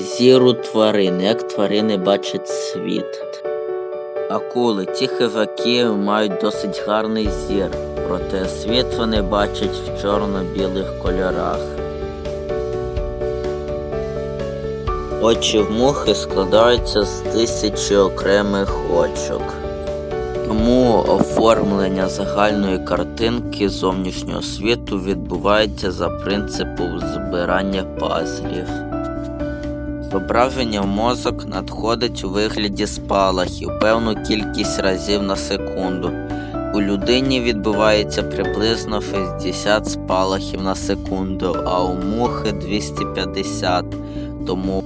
зіру тварин, як тварини бачать світ. Акули, ті хижаки мають досить гарний зір, проте світ вони бачать в чорно-білих кольорах. Очі в мухи складаються з тисячі окремих очок. Тому оформлення загальної картинки зовнішнього світу відбувається за принципом збирання пазлів. Зображення в мозок надходить у вигляді спалахів певну кількість разів на секунду. У людині відбувається приблизно 60 спалахів на секунду, а у мухи 250. Тому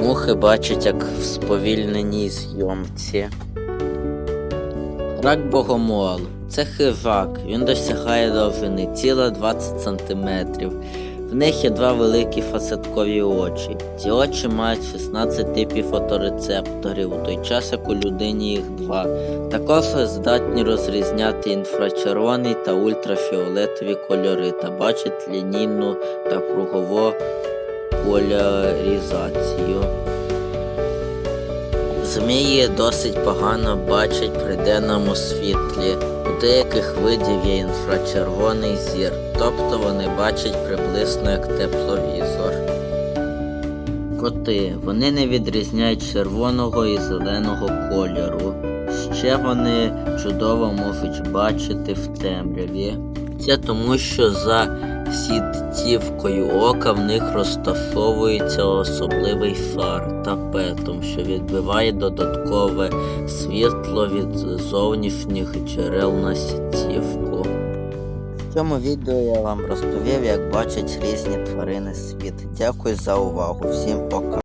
мухи бачать як в сповільненій зйомці. Рак богомол це хижак. Він досягає довжини тіла 20 см. В них є два великі фасеткові очі. Ці очі мають 16 типів фоторецепторів, у той час як у людині їх два. Також здатні розрізняти інфрачервоний та ультрафіолетові кольори та бачать лінійну та кругову поляризацію. Змії досить погано бачать при денному світлі. Деяких видів є інфрачервоний зір, тобто вони бачать приблизно як тепловізор. Коти вони не відрізняють червоного і зеленого кольору. Ще вони чудово можуть бачити в темряві. Це тому, що за сітківкою ока в них розташовується особливий шар тапетом, що відбиває додаткове світло від зовнішніх джерел на сітівку. В цьому відео я вам розповів, як бачать різні тварини світ. Дякую за увагу. Всім пока.